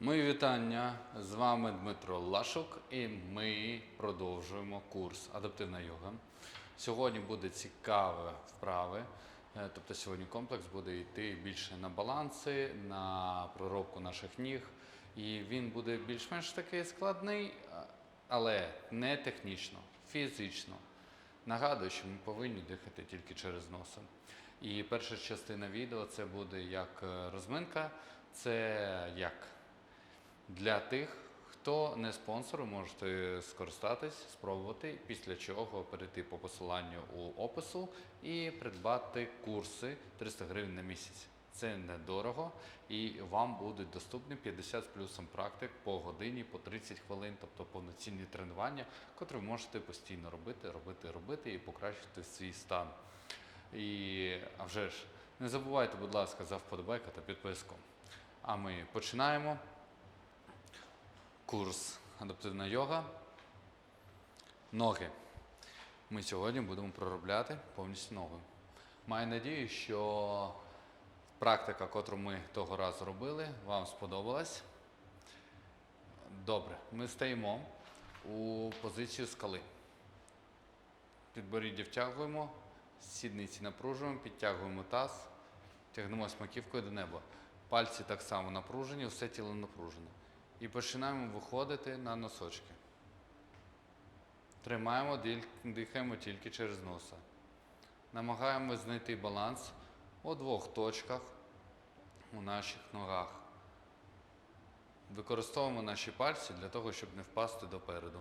Мої вітання. З вами Дмитро Лашук, і ми продовжуємо курс Адаптивна йога. Сьогодні буде цікаве вправи. Е, Тобто сьогодні комплекс буде йти більше на баланси, на проробку наших ніг. І він буде більш-менш такий складний, але не технічно, фізично. Нагадую, що ми повинні дихати тільки через носа. І перша частина відео це буде як е, розминка, це як для тих, хто не спонсор, можете скористатись, спробувати, після чого перейти по посиланню у опису і придбати курси 300 гривень на місяць. Це недорого і вам будуть доступні 50 з плюсом практик по годині, по 30 хвилин, тобто повноцінні тренування, котрі ви можете постійно робити, робити, робити і покращити свій стан. І а вже ж, не забувайте, будь ласка, за вподобайку та підписку. А ми починаємо курс адаптивна йога. Ноги. Ми сьогодні будемо проробляти повністю ноги. Маю надію, що практика, котру ми того разу робили, вам сподобалась. Добре, ми стаємо у позицію скали. Підборіддя втягуємо, сідниці напружуємо, підтягуємо таз, тягнемось маківкою до неба. Пальці так само напружені, все тіло напружене. І починаємо виходити на носочки. Тримаємо, дихаємо тільки через носа. Намагаємось знайти баланс у двох точках у наших ногах. Використовуємо наші пальці для того, щоб не впасти допереду.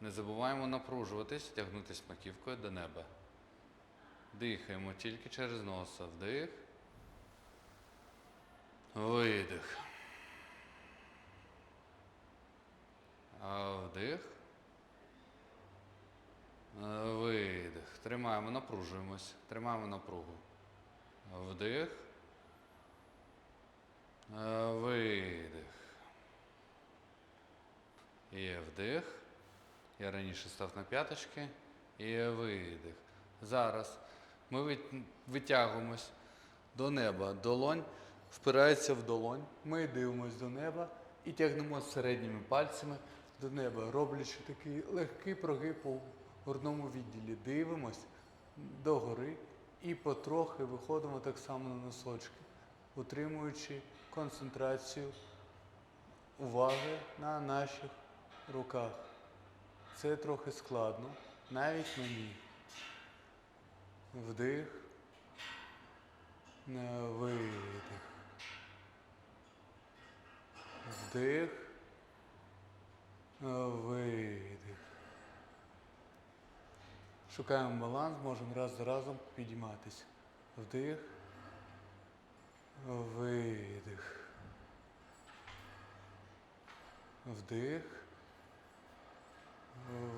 Не забуваємо напружуватись, тягнутися маківкою до неба. Дихаємо тільки через носа. Вдих. Видих. Вдих. Видих. Тримаємо, напружуємось. Тримаємо напругу. Вдих. Видих. І вдих. Я раніше став на п'яточки. І видих. Зараз ми витягуємось до неба. Долонь впирається в долонь. Ми дивимось до неба і тягнемо середніми пальцями до неба, роблячи такий легкий прогиб у грудному відділі. Дивимось догори і потрохи виходимо так само на носочки, утримуючи концентрацію уваги на наших руках. Це трохи складно, навіть мені. Вдих, видих. Вдих, видих. Шукаємо баланс, можемо раз за разом підійматися. Вдих, видих. Вдих.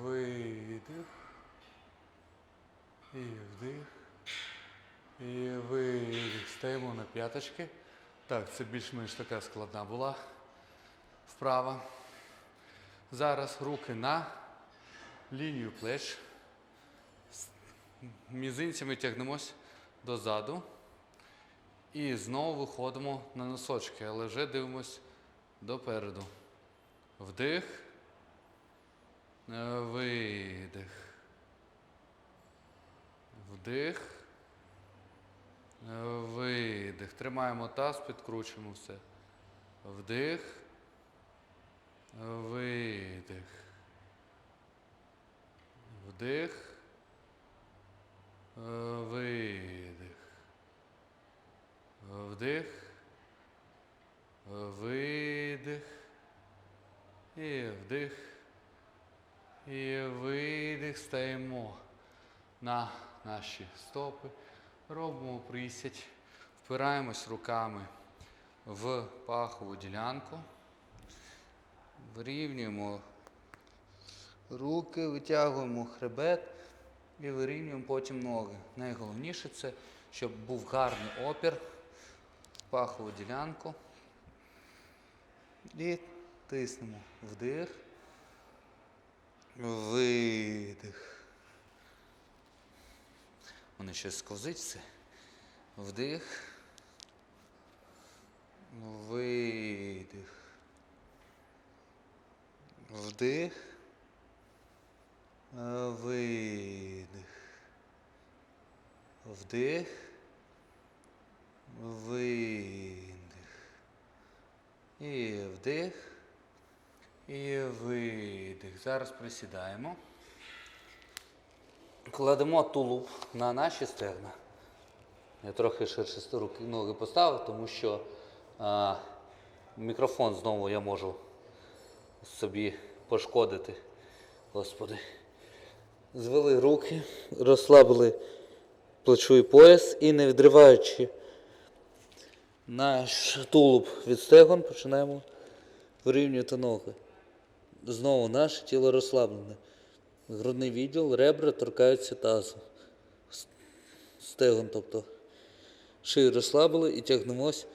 Видих. І вдих. І видих. Стаємо на п'яточки. Так, це більш-менш така складна була вправа. Зараз руки на лінію плеч. Мізинцями тягнемось дозаду. І знову виходимо на носочки, але вже дивимось допереду. Вдих. Е, Видих. Вдих. Е, Видих. Тримаємо таз, підкручуємо все. Вдих. Видих. Вдих. Видих. Вдих. Видих. І вдих. І видих. Стаємо на наші стопи. Робимо присядь. Впираємось руками в пахову ділянку. Вирівнюємо руки, витягуємо хребет і вирівнюємо потім ноги. Найголовніше це, щоб був гарний опір пахову ділянку. І тиснемо вдих, видих. Вони ще сковзить все. Вдих. Видих. Вдих. Е, Видих. Вдих. Видих. І вдих. І видих. Зараз присідаємо. Кладемо тулуб на наші стегна. Я трохи ширше руки ноги поставив, тому що а, мікрофон знову я можу собі пошкодити. Господи. Звели руки, розслабили плечу і пояс і не відриваючи наш тулуб від стегон, починаємо вирівнювати ноги. Знову наше тіло розслаблене. Грудний відділ, ребра торкаються тазу. Стегон, тобто шию розслабили і тягнемось.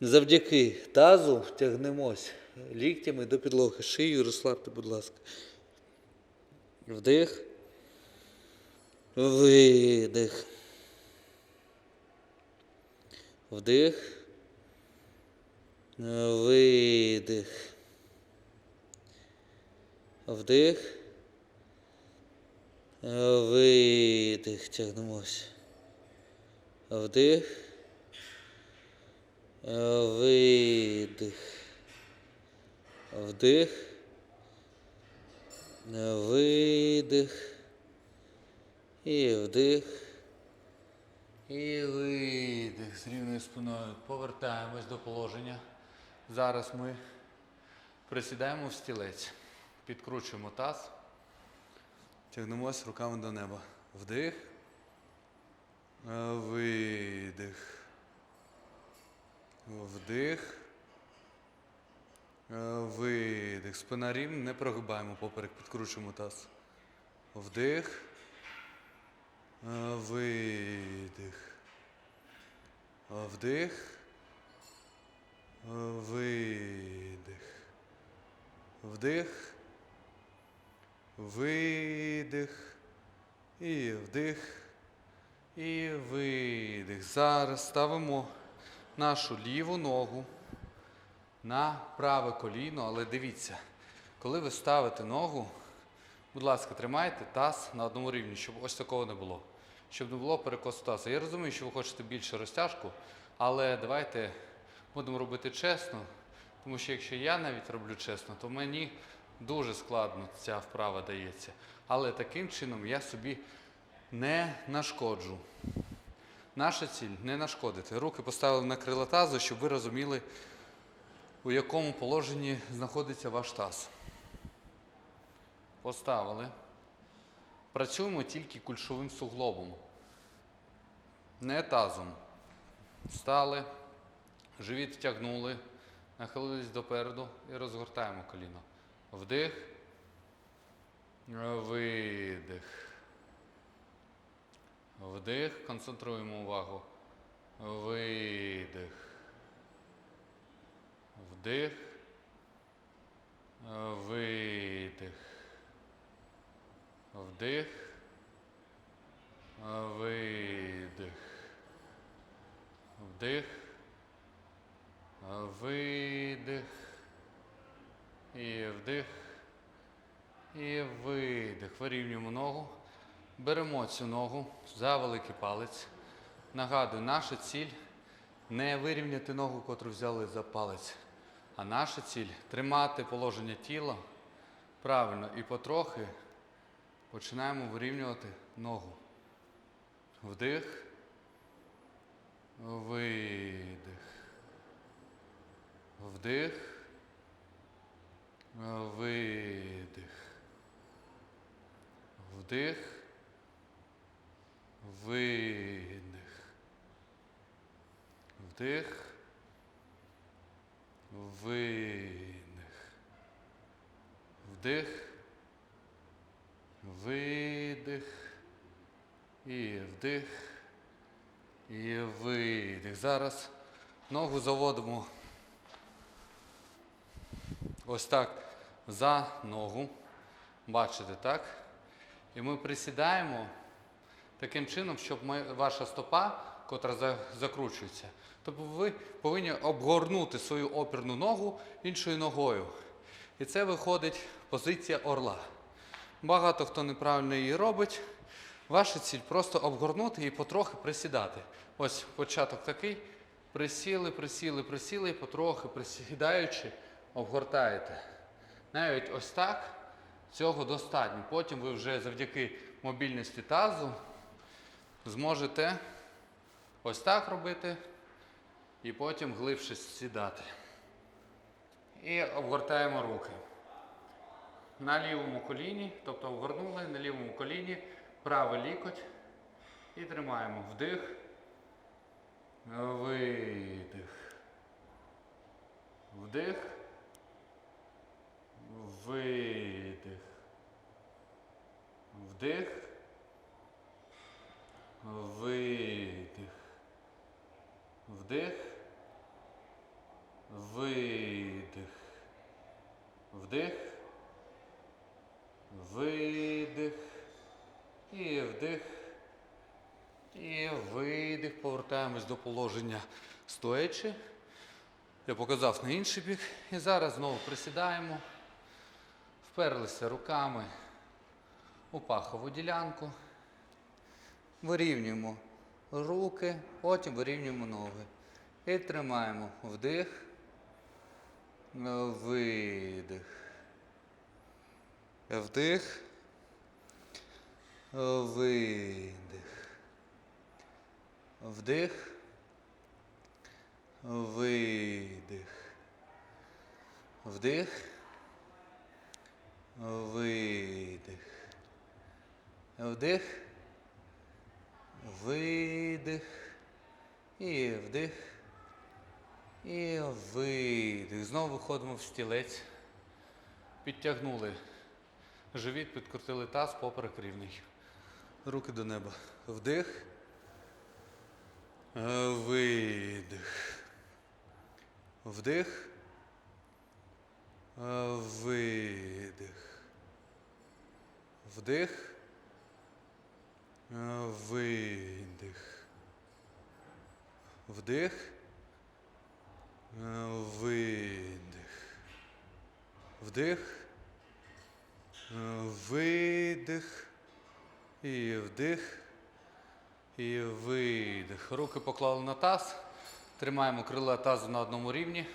Завдяки тазу тягнемось ліктями до підлоги. Шию розслабте, будь ласка. Вдих. Видих. Вдих. Видих. Вдих. Видих. Тягнемось. Вдих. Видих. Вдих. Видих. І вдих. І видих. З рівною спиною повертаємось до положення. Зараз ми присідаємо в стілець. Підкручуємо таз. Тягнемось руками до неба. Вдих. Видих. Вдих. Е, Видих. Спина рівна, не прогибаємо поперек, підкручуємо таз. Вдих. Е, Видих. Вдих. Е, Видих. Вдих. Видих. І вдих. І видих. Зараз ставимо нашу ліву ногу на праве коліно, але дивіться, коли ви ставите ногу, будь ласка, тримайте таз на одному рівні, щоб ось такого не було. Щоб не було перекосу тазу. Я розумію, що ви хочете більше розтяжку, але давайте будемо робити чесно, тому що якщо я навіть роблю чесно, то мені дуже складно ця вправа дається. Але таким чином я собі не нашкоджу. Наша ціль не нашкодити. Руки поставили на крила тазу, щоб ви розуміли, у якому положенні знаходиться ваш таз. Поставили. Працюємо тільки кульшовим суглобом, не тазом. Стали, живіт втягнули, нахилились допереду і розгортаємо коліно. Вдих, видих. Вдих, концентруємо увагу. Видих. Вдих. Видих. Вдих. Видих. Вдих. Видих. І вдих. І видих. Вирівнюємо ногу. Беремо цю ногу за великий палець. Нагадую, наша ціль не вирівняти ногу, котру взяли за палець, а наша ціль тримати положення тіла правильно і потрохи починаємо вирівнювати ногу. Вдих, видих. Вдих, видих. Вдих. Видих. Вдих. Видих. Вдих. Видих. І вдих. І видих. Зараз ногу заводимо ось так за ногу. Бачите, так? І ми присідаємо таким чином, щоб ми, ваша стопа, котра закручується, тобто ви повинні обгорнути свою опірну ногу іншою ногою. І це виходить позиція орла. Багато хто неправильно її робить. Ваша ціль просто обгорнути і потрохи присідати. Ось початок такий. Присіли, присіли, присіли, і потрохи присідаючи, обгортаєте. Навіть ось так цього достатньо. Потім ви вже завдяки мобільності тазу зможете ось так робити і потім глибше сідати. І обгортаємо руки. На лівому коліні, тобто обгорнули на лівому коліні, правий лікоть і тримаємо вдих, видих. Вдих. Видих. Вдих. Видих. Вдих. Видих. Вдих. Видих. І вдих. І видих. Повертаємось до положення стоячи. Я показав на інший бік. І зараз знову присідаємо. Вперлися руками у пахову ділянку. Вирівнюємо руки, потім вирівнюємо ноги. І тримаємо вдих, видих. Вдих, видих. Вдих, видих. Вдих, видих. Вдих, видих. І вдих. І видих. Знову виходимо в стілець. Підтягнули живіт, підкрутили таз, поперек рівний. Руки до неба. Вдих. Видих. Вдих. Е, Видих. Вдих. Е, Видих. Вдих. Е, Видих. Вдих. Видих. І вдих. І видих. Руки поклали на таз. Тримаємо крила тазу на одному рівні.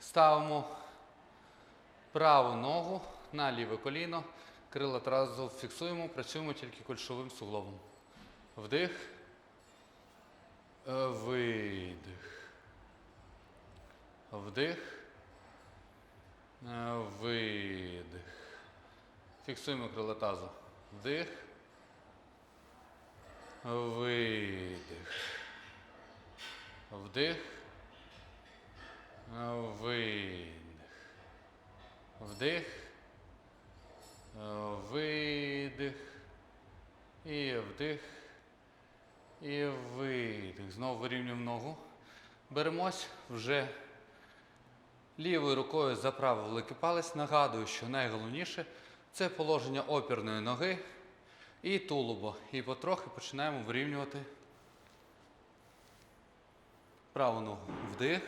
Ставимо праву ногу на ліве коліно. Крила тазу фіксуємо, працюємо тільки кульшовим суглобом. Вдих. Е, Видих. Вдих. Е, Видих. Фіксуємо крила тазу. Вдих. Видих. Вдих. Видих. Вдих. Видих. І вдих. І видих. Знову вирівнюємо ногу. Беремось вже лівою рукою за правий великий палець. Нагадую, що найголовніше це положення опірної ноги і тулубо. І потрохи починаємо вирівнювати праву ногу. Вдих.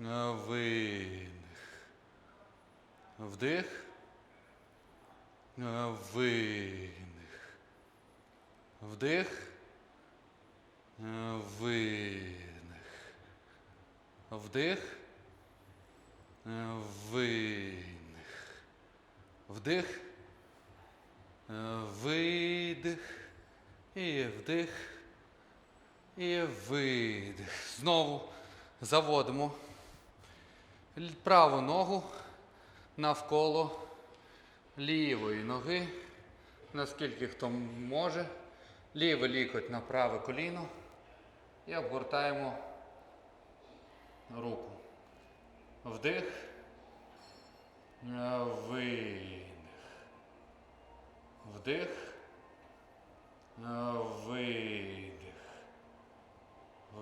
Е, Видих. Вдих. Е, Видих. Вдих. Е, Видих. Вдих. Видих. Вдих. Видих. І вдих. І видих. Знову заводимо праву ногу навколо лівої ноги, наскільки хто може. Лівий лікоть на праве коліно і обгортаємо руку. Вдих. Видих. Вдих. Видих.